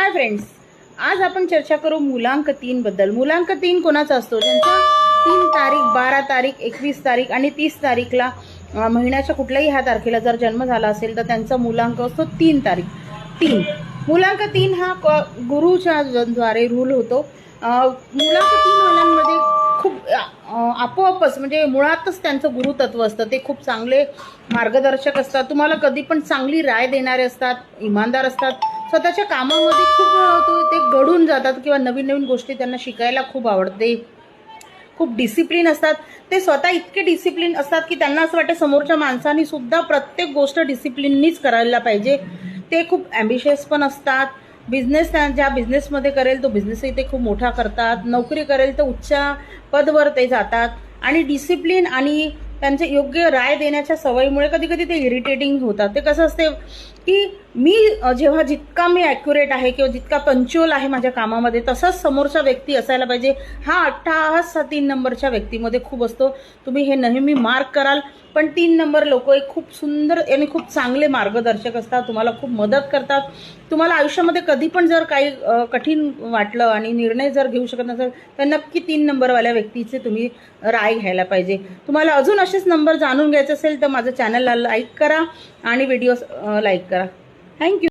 Hi friends आज आपण चर्चा करू मुलांक तीन बद्दल. मुलांक तीन कोणाचा असतो? ज्यांचा तीन तारीख बारा तारीख एकवीस तारीख आणि तीस तारीखला महिन्याच्या कुठल्याही ह्या तारखेला जर जन्म झाला असेल तर त्यांचा मुलांक असतो तीन तारीख. तीन. मुलांक तीन हा क- गुरुच्या द्वारे रूल होतो. मुलांक तीन मुलांमध्ये खूप आपोआपच म्हणजे मुळातच त्यांचं गुरुतत्व असतं. ते खूप चांगले मार्गदर्शक असतात. तुम्हाला कधी पण चांगली राय देणारे असतात इमानदार असतात. स्वतःच्या कामामध्ये खूप तो- ते घडून जातात किंवा नवीन नवीन गोष्टी त्यांना शिकायला खूप आवडते. खूप डिसिप्लिन असतात. ते स्वतः इतके डिसिप्लिन असतात की त्यांना असं वाटतं समोरच्या माणसांनी सुद्धा प्रत्येक गोष्ट डिसिप्लिननीच करायला पाहिजे. ते खूप ॲम्बिशियस पण असतात. बिझनेस ज्या बिझनेसमध्ये करेल तो बिझनेसही ते खूप मोठा करतात. नोकरी करेल तर उच्च पदवर ते जातात. आणि डिसिप्लिन आणि त्यांचे योग्य राय देण्याच्या सवयीमुळे कधी कधी ते इरिटेटिंग होतात. ते कसं असते की मी जेव्हा जितका मी ॲक्युरेट आहे किंवा जितका पंच्युअल आहे माझ्या कामामध्ये तसाच समोरचा व्यक्ती असायला पाहिजे. हा अठ्ठाहास हा तीन नंबरच्या व्यक्तीमध्ये खूप असतो. तुम्ही हे नेहमी मार्क कराल. पण तीन नंबर लोक एक खूप सुंदर आणि खूप चांगले मार्गदर्शक असतात. तुम्हाला खूप मदत करतात. तुम्हाला आयुष्यामध्ये कधी पण जर काही कठीण वाटलं आणि निर्णय जर घेऊ शकत नसेल तर नक्की तीन नंबरवाल्या व्यक्तीचे तुम्ही राय घ्यायला पाहिजे. तुम्हाला अजून असेच नंबर जाणून घ्यायचे असेल तर माझं चॅनलला लाईक करा आणि व्हिडिओ लाईक करा. Thank you.